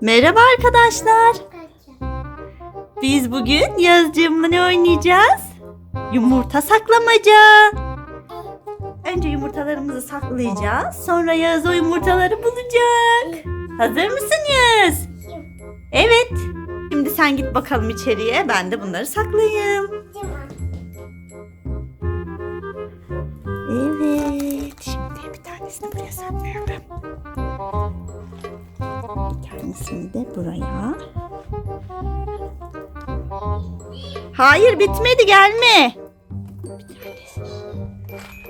Merhaba arkadaşlar. Biz bugün Yazcığımla ne oynayacağız? Yumurta saklamaca. Önce yumurtalarımızı saklayacağız. Sonra Yağız o yumurtaları bulacak. Hazır mısın Yağız? Evet. Şimdi sen git bakalım içeriye. Ben de bunları saklayayım. Evet. Şimdi bir tanesini buraya saklıyorum. Tanesini de buraya. Hayır bitmedi gelme.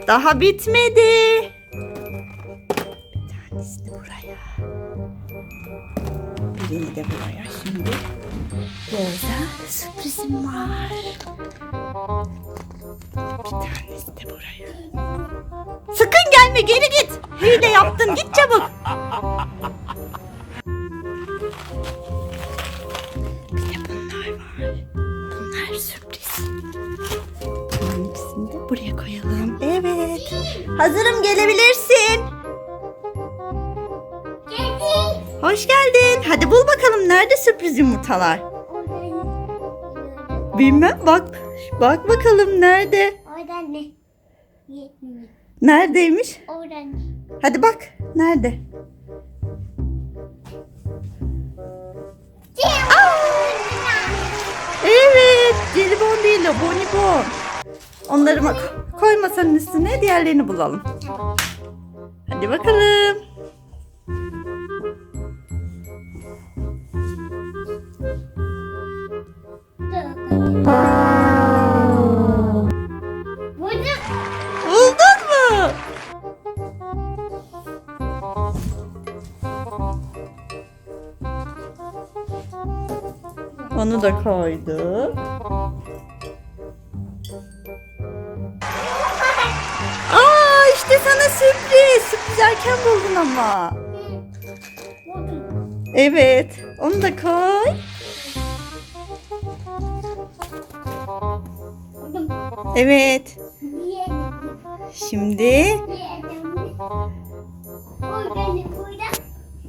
Daha bitmedi. Bir tanesini buraya. Birini de buraya şimdi. Burada sürprizim var. Bir tanesi de buraya. Sakın gelme geri git. Hile yaptın git çabuk. Sürpriz. İkisini de buraya koyalım. Evet. Hazırım gelebilirsin. Hoş geldin. Hadi bul bakalım nerede sürpriz yumurtalar? Bilmem bak. Bak bakalım nerede? Oradan ne? Neredeymiş? Oradan ne? Hadi bak. Nerede? Jelibon değil o. Bonibon. Onları bak. Koy masanın üstüne. Diğerlerini bulalım. Hadi bakalım. Buldum. Mu? Onu da koyduk. Erken buldun ama. Evet. Onu da koy. Evet. Şimdi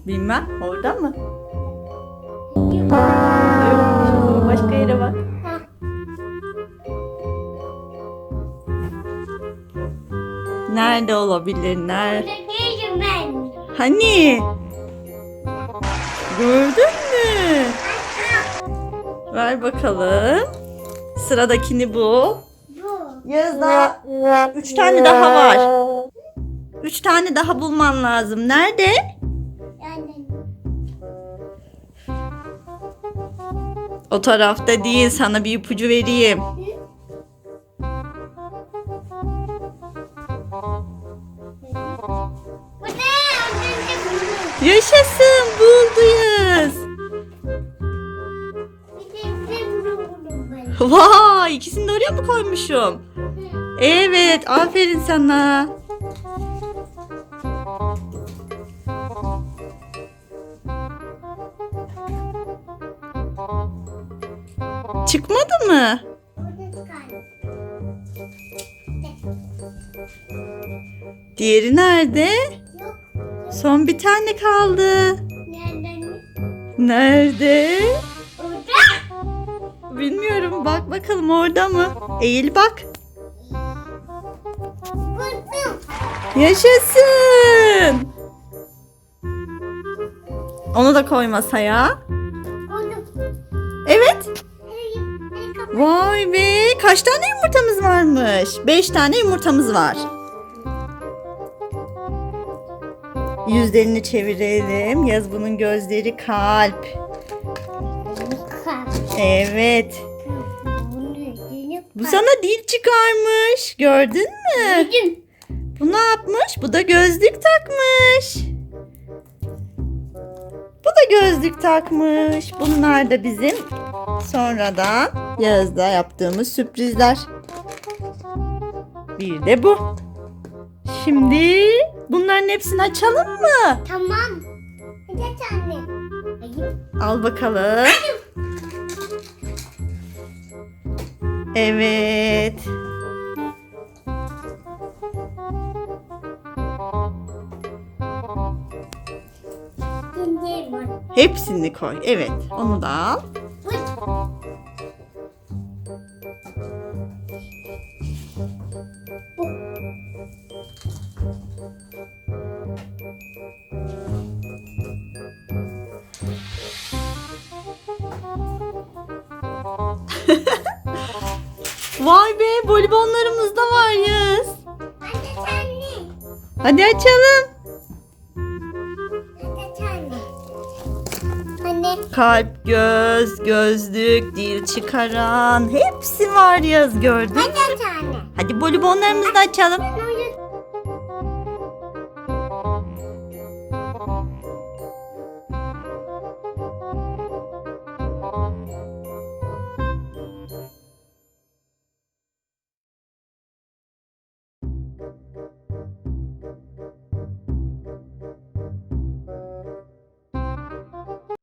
bilmem orada mı? Yok. Başka yere bak. Nerede olabilir? Nerede? Hani? Gördün mü? Ver bakalım. Sıradakini bu. Bu. Yaz daha üç tane daha var. Üç tane daha bulman lazım. Nerede? O tarafta değil. Sana bir ipucu vereyim. Yaşasın ben. Vay ikisini de oraya mı koymuşum? Evet aferin sana. Çıkmadı mı? Diğeri nerede? Son bir tane kaldı. Nereden? Nerede? Orada. Bilmiyorum. Bak bakalım orada mı? Eğil bak. Buldum. Yaşasın. Onu da koy masaya. Buldum. Evet. Vay be. Kaç tane yumurtamız varmış? Beş tane yumurtamız var. Yüzlerini çevirelim. Yaz bunun gözleri kalp. Evet. Bu sana dil çıkarmış. Gördün mü? Buldum. Bu ne yapmış? Bu da gözlük takmış. Bu da gözlük takmış. Bunlar da bizim sonradan yazda yaptığımız sürprizler. Bir de bu. Şimdi bunların hepsini açalım mı? Tamam. Geç anne. Hayır. Al bakalım. Evet. Anne. Hepsini koy. Evet. Onu da al. Vay be bolibonlarımız da var Yağız. Anne anne. Hadi açalım. Anne. Kalp, göz, gözlük, dil çıkaran hepsi var Yağız gördün. Anne. Hadi bolibonlarımızı da açalım.